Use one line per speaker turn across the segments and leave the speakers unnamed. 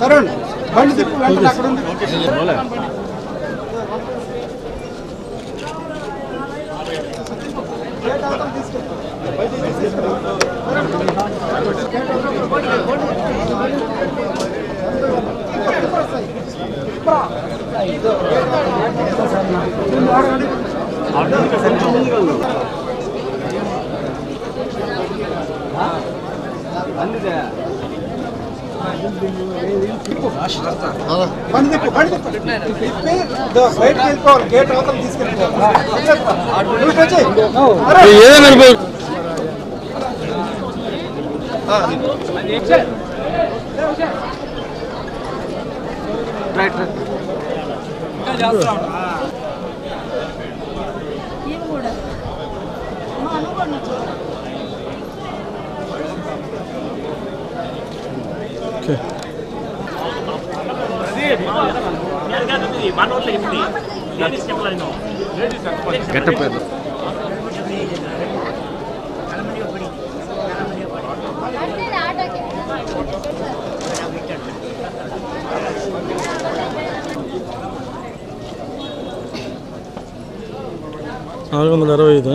తరుణ్ బండి తిప్పు వెంటనే అక్కడ ఉంది. తిప్పు గేట్ అవతల తీసుకెళ్ళిపోవాలి నువ్వు వచ్చేయ్.
ఓకే.
నాలుగు వందల అరవై ఐదు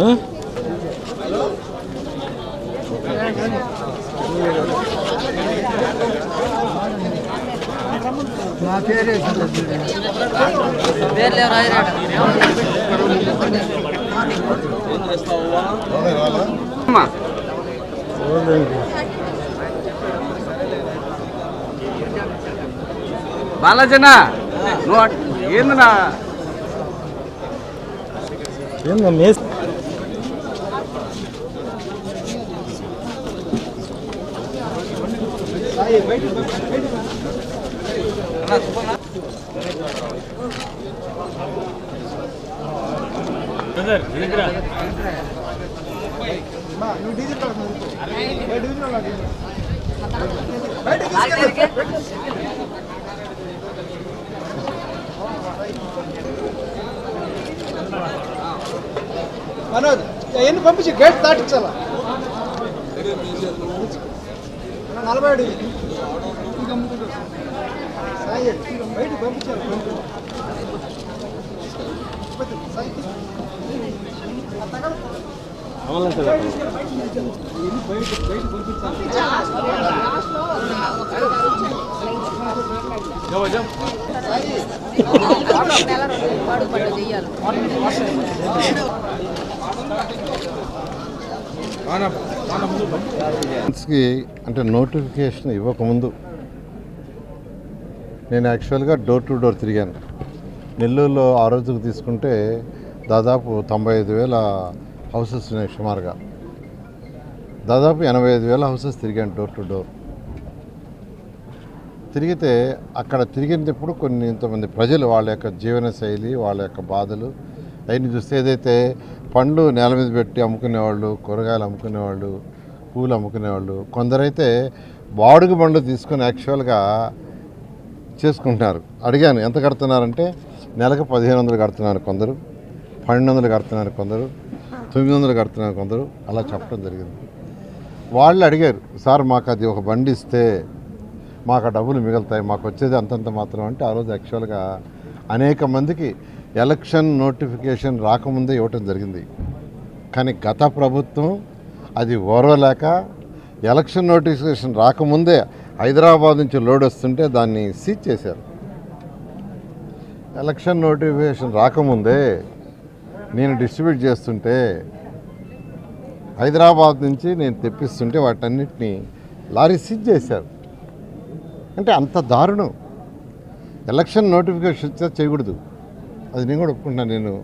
బాలాజనా నువ్వు అట్- ఏందన్నా
ఏందా
మనోజ్ ఎన్ని పంపించి గేట్ దాటించాలా? నలభై ఏడు
అంటే నోటిఫికేషన్ ఇవ్వకముందు నేను యాక్చువల్గా డోర్ టు డోర్ తిరిగాను. నెల్లూరులో ఆ రోజుకు తీసుకుంటే దాదాపు తొంభై ఐదు వేల హౌసెస్ ఉన్నాయి సుమారుగా. దాదాపు ఎనభై ఐదు వేల హౌసెస్ తిరిగాను డోర్ టు డోర్. తిరిగితే అక్కడ తిరిగినప్పుడు కొన్ని ఇంతమంది ప్రజలు వాళ్ళ యొక్క జీవన శైలి వాళ్ళ యొక్క బాధలు అవన్నీ చూస్తే ఏదైతే పండ్లు నేల మీద పెట్టి అమ్ముకునేవాళ్ళు కూరగాయలు అమ్ముకునేవాళ్ళు పూలు అమ్ముకునేవాళ్ళు కొందరైతే బాడుగు బండ్లు తీసుకొని యాక్చువల్గా చేసుకుంటున్నారు. అడిగాను ఎంత కడుతున్నారంటే నెలకు పదిహేను వందలు కడుతున్నారు కొందరు పన్నెండు వందలు కడుతున్నారు కొందరు తొమ్మిది వందలు కడుతున్నారు కొందరు అలా చెప్పడం జరిగింది. వాళ్ళు అడిగారు సార్ మాకు అది ఒక బండి ఇస్తే మాకు డబ్బులు మిగులుతాయి మాకు వచ్చేది అంతంత మాత్రం అంటే ఆ రోజు యాక్చువల్గా అనేక మందికి ఎలక్షన్ నోటిఫికేషన్ రాకముందే ఇవ్వటం జరిగింది. కానీ గత ప్రభుత్వం అది ఓర్వలేక ఎలక్షన్ నోటిఫికేషన్ రాకముందే హైదరాబాద్ నుంచి లోడ్ వస్తుంటే దాన్ని సీజ్ చేశారు. ఎలక్షన్ నోటిఫికేషన్ రాకముందే నేను డిస్ట్రిబ్యూట్ చేస్తుంటే హైదరాబాద్ నుంచి నేను తెప్పిస్తుంటే వాటన్నిటిని లారీ సీజ్ చేశారు. అంటే అంత దారుణం. ఎలక్షన్ నోటిఫికేషన్ ఇచ్చా చేయకూడదు. అది నేను కూడా ఒప్పుకుంటున్నాను నేను.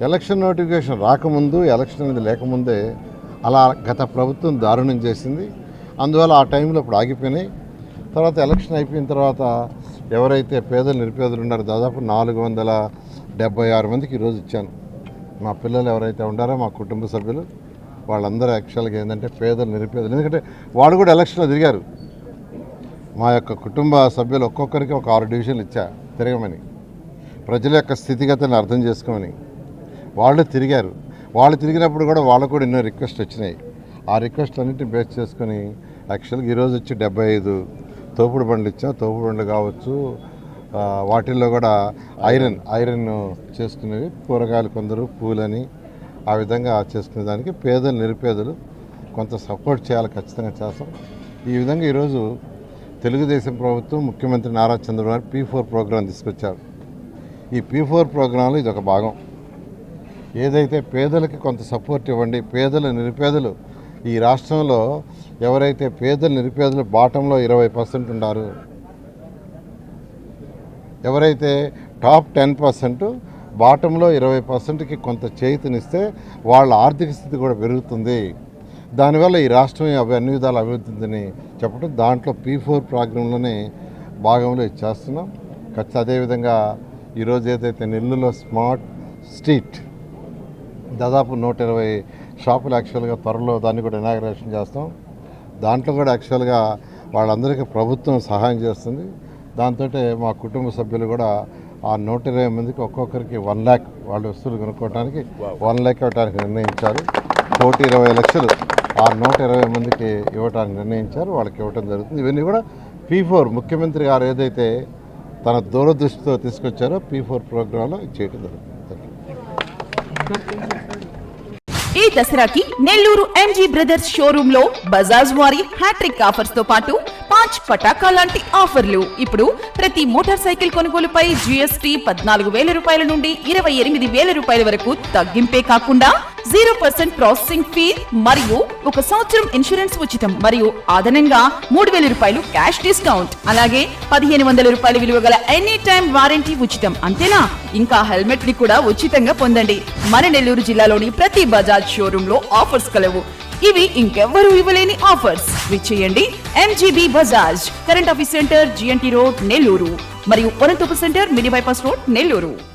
ఎలక్షన్ నోటిఫికేషన్ రాకముందు ఎలక్షన్ అనేది లేకముందే అలా గత ప్రభుత్వం దారుణం చేసింది. అందువల్ల ఆ టైంలో ఇప్పుడు ఆగిపోయినాయి. తర్వాత ఎలక్షన్ అయిపోయిన తర్వాత ఎవరైతే పేదలు నిరుపేదలు ఉన్నారో దాదాపు నాలుగు వందల డెబ్బై ఆరు మందికి ఈరోజు ఇచ్చాను. మా పిల్లలు ఎవరైతే ఉన్నారో మా కుటుంబ సభ్యులు వాళ్ళందరూ యాక్చువల్గా ఏంటంటే పేదలు నిరుపేదలు. ఎందుకంటే వాళ్ళు కూడా ఎలక్షన్లో తిరిగారు. మా యొక్క కుటుంబ సభ్యులు ఒక్కొక్కరికి ఒక ఆరు డివిజన్లు ఇచ్చా తిరగమని. ప్రజల యొక్క స్థితిగతిని అర్థం చేసుకోమని. వాళ్ళు తిరిగారు. వాళ్ళు తిరిగినప్పుడు కూడా వాళ్ళకు కూడా ఎన్నో రిక్వెస్ట్ వచ్చినాయి. ఆ రిక్వెస్ట్ అన్నింటిని బేస్ చేసుకొని యాక్చువల్గా ఈరోజు వచ్చి డెబ్బై ఐదు తోపుడు బండ్లు ఇచ్చాం. తోపుడు బండ్లు కావచ్చు వాటిల్లో కూడా ఐరన్ ఐరన్ చేసుకునేవి కూరగాయలు కొందరు పూలని ఆ విధంగా చేసుకునే దానికి పేదలు నిరుపేదలు కొంత సపోర్ట్ చేయాలి ఖచ్చితంగా చేస్తాం. ఈ విధంగా ఈరోజు తెలుగుదేశం ప్రభుత్వం ముఖ్యమంత్రి Nara Chandrababu Naidu P four program తీసుకొచ్చారు. ఈ పీ ఫోర్ ప్రోగ్రాంలో ఇది ఒక భాగం. ఏదైతే పేదలకి కొంత సపోర్ట్ ఇవ్వండి పేదలు నిరుపేదలు ఈ రాష్ట్రంలో ఎవరైతే పేదలు నిరుపేదలు బాటంలో ఇరవై పర్సెంట్ ఉన్నారు ఎవరైతే టాప్ టెన్ పర్సెంట్ బాటంలో ఇరవై పర్సెంట్కి కొంత చేతినిస్తే వాళ్ళ ఆర్థిక స్థితి కూడా పెరుగుతుంది. దానివల్ల ఈ రాష్ట్రం అవి అన్ని విధాలు అభివృద్ధిని చెప్పడం దాంట్లో పీ ఫోర్ ప్రోగ్రాంలోనే భాగంలో ఇది చేస్తున్నాం. ఖచ్చితంగా అదేవిధంగా ఈరోజు ఏదైతే నెల్లూరులో స్మార్ట్ స్ట్రీట్ దాదాపు నూట ఇరవై షాపులు యాక్చువల్గా త్వరలో దాన్ని కూడా ఇనాగ్రేషన్ చేస్తాం. దాంట్లో కూడా యాక్చువల్గా వాళ్ళందరికీ ప్రభుత్వం సహాయం చేస్తుంది. దాంతో మా కుటుంబ సభ్యులు కూడా ఆ నూట ఇరవై మందికి ఒక్కొక్కరికి వన్ ల్యాక్ వాళ్ళ వస్తువులు కొనుక్కోవడానికి వన్ ల్యాక్ ఇవ్వడానికి నిర్ణయించారు. కోటి ఇరవై లక్షలు ఆ నూట ఇరవై మందికి ఇవ్వడానికి నిర్ణయించారు. వాళ్ళకి ఇవ్వడం జరుగుతుంది. ఇవన్నీ కూడా పీ ఫోర్ ముఖ్యమంత్రి గారు ఏదైతే తన దూరదృష్టితో తీసుకొచ్చారో పీ ఫోర్ ప్రోగ్రాంలో చేయడం జరుగుతుంది.
దసరాకి నెల్లూరు ఎంజీ బ్రదర్స్ షోరూమ్లో బజాజ్ వారి హ్యాట్రిక్ ఆఫర్స్తో పాటు పాంచ్ పటాకా లాంటి ఆఫర్లు. ఇప్పుడు ప్రతి మోటార్ సైకిల్ కొనుగోలుపై జిఎస్టీ పద్నాలుగు వేల రూపాయల నుండి ఇరవై ఎనిమిది వేల రూపాయల వరకు తగ్గింపే కాకుండా జీరో పర్సెంట్ ప్రాసెసింగ్ ఫీ మరియు ఒక సంవత్సరం ఇన్సూరెన్స్ ఉచితం మరియు అదనంగా మూడు వేల రూపాయలు క్యాష్ డిస్కౌంట్. అలాగే పదిహేను వందల రూపాయల విలువ గల ఎనీ టైం వారంటీ ఉచితం. అంతేనా? ఇంకా హెల్మెట్ని కూడా ఉచితంగా పొందండి. మన నెల్లూరు జిల్లాలోని ప్రతి బజాజ్ షోరూమ్లో ఆఫర్స్ కలవు. ఇవి ఇంకెవ్వరూ ఇవ్వలేని offers. విచ్చేయండి MGB Bajaj. Current office centre GNT road Nellore. మరియు Varanthopu centre mini bypass road Nellore.